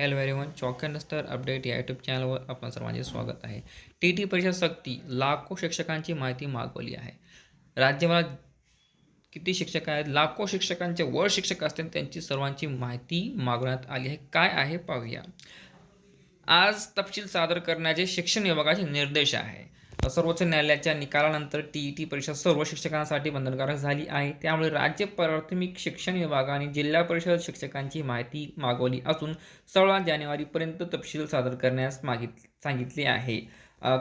Hello everyone chalk and update या YouTube चॅनलवर आपण सर्वांचे स्वागत आहे. टी टी परीक्षा सक्ती लाखो शिक्षकांची माहिती मागवली आहे. राज्यभरात किती शिक्षक आहेत? लाखो शिक्षकांचे वर शिक्षक असतील त्यांची सर्वांची माहिती मागवण्यात आली आहे. काय आहे पाहूया. आज तपशील सादर करण्याचे शिक्षण विभागाचे निर्देश आहे. सर्वोच्च न्यायालयाच्या निकालानंतर टी ई टी परीक्षा सर्व शिक्षकांसाठी बंधनकारक झाली आहे. त्यामुळे राज्य प्राथमिक शिक्षण विभागाने जिल्हा परिषद शिक्षकांची माहिती मागवली असून सोळा जानेवारीपर्यंत तपशील सादर करण्यास मागित सांगितले आहे.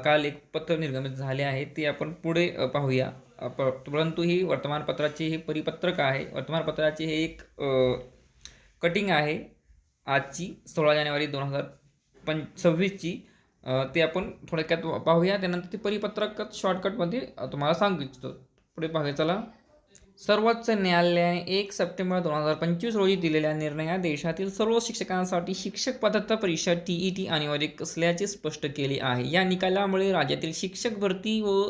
काल एक पत्र निर्गमित झाले आहे. ते आपण पुढे पाहूया. परंतु ही वर्तमानपत्राचे हे परिपत्रक आहे. वर्तमानपत्राचे हे एक कटिंग आहे. आजची सोळा जानेवारी दोन हजार पंच सव्वीसची. ते आपण थोडक्यात पाहूया. त्यानंतर ते परिपत्रक शॉर्टकटमध्ये तुम्हाला सांगू इच्छितो. पुढे पाहूया. चला. सर्वोच्च न्यायालयाने एक सप्टेंबर दोन हजार पंचवीस रोजी दिलेल्या निर्णयात देशातील सर्व शिक्षकांसाठी शिक्षक पात्रता परीक्षा टी ई टी अनिवार्य असल्याचे स्पष्ट केले आहे. या निकालामुळे राज्यातील शिक्षक भरती व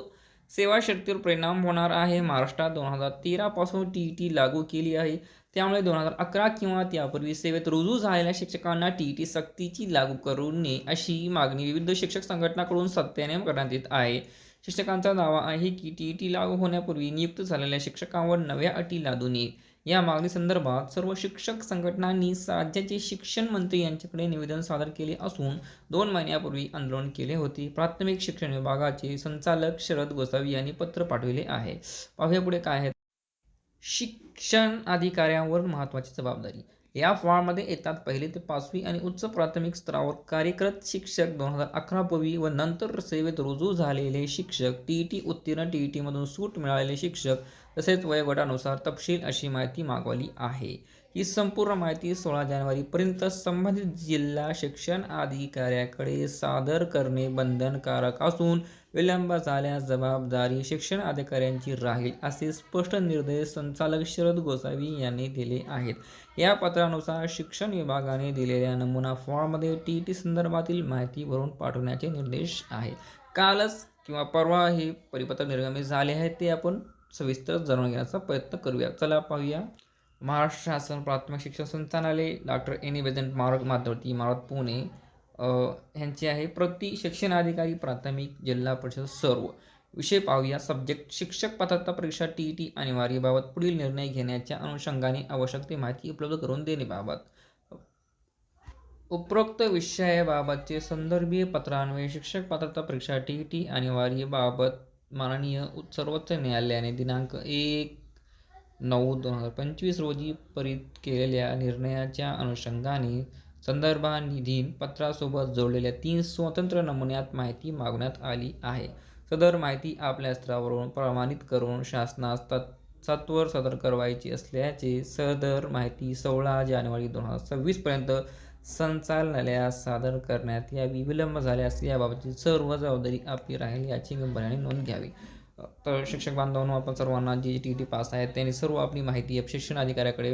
सेवा शक्तीवर परिणाम होणार आहे. महाराष्ट्रात दोन हजार तेरापासून टी ई टी लागू केली आहे. त्यामुळे दोन हजार अकरा किंवा त्यापूर्वी सेवेत रुजू झालेल्या शिक्षकांना टी ई टी सक्तीची लागू करू नये अशी मागणी विविध शिक्षक संघटनाकडून सत्याने करण्यात येत आहे. शिक्षकांचा दावा आहे की टी ई टी लागू होण्यापूर्वी नियुक्त झालेल्या शिक्षकांवर नव्या अटी लादू नये. या मागणी संदर्भात सर्व शिक्षक संघटनांनी राज्याचे शिक्षण मंत्री यांच्याकडे निवेदन सादर केले असून दोन महिन्यापूर्वी आंदोलन केले होते. प्राथमिक शिक्षण विभागाचे संचालक शरद गोसावी यांनी पत्र पाठविले आहे. पाहूया पुढे काय आहे. शिक्षण अधिकाऱ्यांवर महत्त्वाची जबाबदारी. या फॉर्ममध्ये येतात पहिली ते पाचवी आणि उच्च प्राथमिक स्तरावर कार्यरत शिक्षक दोन हजार अकरा पूर्वी व नंतर सेवेत रुजू झालेले शिक्षक टी ई टी उत्तीर्ण टी ई टीमधून सूट मिळालेले शिक्षक तसेच वयोगटानुसार तपशील अशी माहिती मागवली आहे. ही संपूर्ण माहिती सोळा जानेवारीपर्यंत संबंधित जिल्हा शिक्षण अधिकाऱ्याकडे सादर करणे बंधनकारक असून विलंब झाल्यास जबाबदारी शिक्षण अधिकाऱ्यांची राहील असे स्पष्ट निर्देश संचालक शरद गोसावी यांनी दिले आहेत. या पत्रानुसार शिक्षण विभागाने दिलेल्या नमुना फॉर्ममध्ये टी टी संदर्भातील माहिती भरून पाठवण्याचे निर्देश आहेत. कालच किंवा परवा हे परिपत्र निर्गमित झाले आहे ते आपण सविस्तर जाणून घेण्याचा प्रयत्न करूया. चला पाहूया. महाराष्ट्र शासन प्राथमिक शिक्षण संचालनालय डॉक्टर एनी बेजंट मार्ग माधवती इमारत पुणे. ह्यांचे आहे प्रति शिक्षण अधिकारी प्राथमिक जिल्हा परिषद सर्व. विषय पाहूया सब्जेक्ट शिक्षक पात्रता परीक्षा टी ई टी अनिवार्यबाबत पुढील निर्णय घेण्याच्या अनुषंगाने आवश्यक ती माहिती उपलब्ध करून देण्याबाबत उपरोक्त विषयाबाबतचे संदर्भीय पत्रान्वये शिक्षक पात्रता परीक्षा टी ई टी अनिवार्यबाबत माननीय सर्वोच्च न्यायालयाने दिनांक एक नऊ दोन हजार पंचवीस रोजी परित केलेल्या निर्णयाच्या अनुषंगाने संदर्भाधीन पत्रासोबत जोडलेल्या तीन स्वतंत्र नमुन्यात माहिती मागण्यात आली आहे. सदर माहिती आपल्या स्तरावरून प्रमाणित करून शासनास तत् सत्वर सादर करायची असल्याचे सदर माहिती सोळा जानेवारी दोन हजार सव्वीसपर्यंत संचालनालयास सादर करण्यात यावी विलंब झाल्यास याबाबतची सर्व जबाबदारी आपली राहील याची गंभीराने नोंद घ्यावी. तर शिक्षक बांधवांनो आपण सर्वांना जी टी टी पास आहेत त्यांनी सर्व आपली माहिती शिक्षण अधिकाऱ्याकडे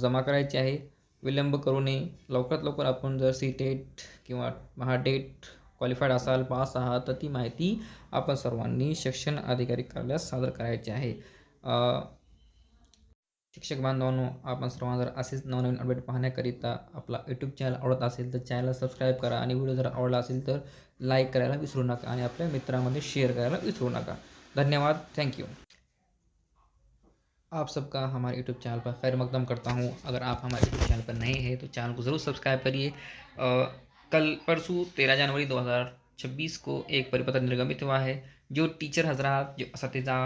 जमा करायची आहे. विलंब करू नये. लवकरात लवकर आपण जर सी टेट किंवा महाटेट क्वालिफाईड असाल पास आहात तर ती माहिती आपण सर्वांनी शिक्षण अधिकारी कार्यालयास सादर करायची आहे. शिक्षक बांधवांनो आपण सर्वांना जर असेच नवनवीन अपडेट पाहण्याकरिता आपला यूट्यूब चॅनल आवडत असेल तर चॅनलला सबस्क्राईब करा आणि व्हिडिओ जर आवडला असेल तर लाईक करायला विसरू नका आणि आपल्या मित्रांमध्ये शेअर करायला विसरू नका. धन्यवाद. थँक्यू आप सबका हमारे यूट्यूब चैनल पर खैर मकदम करता हूँ। अगर आप हमारे यूट्यूब चैनल पर नए हैं तो चैनल को ज़रूर सब्सक्राइब करिए। कल परसों तेरह जनवरी 2026 को एक परिपत्र निर्गमित हुआ है, जो टीचर हजरात, जो इसतिज़ा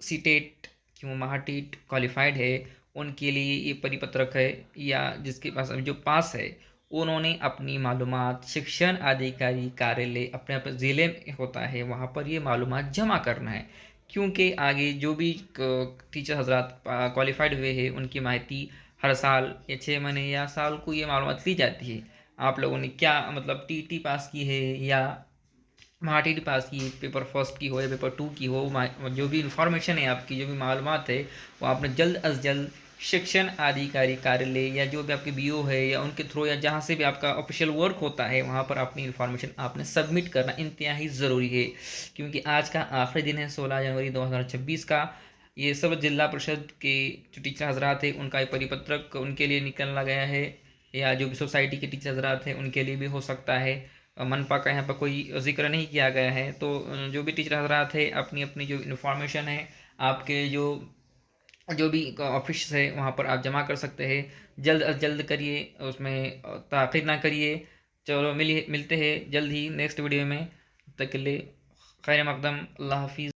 सी टेट क्यों महाटेट क्वालिफाइड है, उनके लिए ये परिपत्रक है, या जिसके पास जो पास है, उन्होंने अपनी मालूम शिक्षण अधिकारी कार्यालय अपने अपने ज़िले में होता है, वहाँ पर ये मालूम जमा करना है। क्योंकि आगे जो भी टीचर हजरात क्वालिफाइड हुए हैं, उनकी माहिती हर साल या छः महीने या साल को ये मालूम ली जाती है। आप लोगों ने क्या मतलब टी टी पास की है या महाटी पास की पेपर फ़र्स्ट की हो या पेपर टू की हो जो भी इंफॉर्मेशन है आपकी, जो भी मालूम है, वो आपने जल्द अज जल्द शिक्षण अधिकारी कार्यालय या जो भी आपके बीओ है या उनके थ्रू या जहाँ से भी आपका ऑफिशियल वर्क होता है, वहाँ पर अपनी इन्फॉर्मेशन आपने सबमिट करना इंतहाई ज़रूरी है। क्योंकि आज का आखिरी दिन है, सोलह जनवरी 2026 का। ये सब जिला परिषद के जो टीचर हजरात है, उनका परिपत्रक उनके लिए निकलना गया है। या जो भी सोसाइटी के टीचर हजरात हैं, उनके लिए भी हो सकता है। मनपा का यहाँ पर कोई ज़िक्र नहीं किया गया है। तो जो भी टीचर हजरात है अपनी अपनी जो इन्फॉर्मेशन है, आपके जो जो भी ऑफ़िस है, वहाँ पर आप जमा कर सकते हैं। जल्द अज जल्द करिए, उसमें ताखिर ना करिए। चलो मिलिए मिलते हैं जल्द ही नेक्स्ट वीडियो में। तक के लिए खैर मकदम, अल्लाह हाफिज़।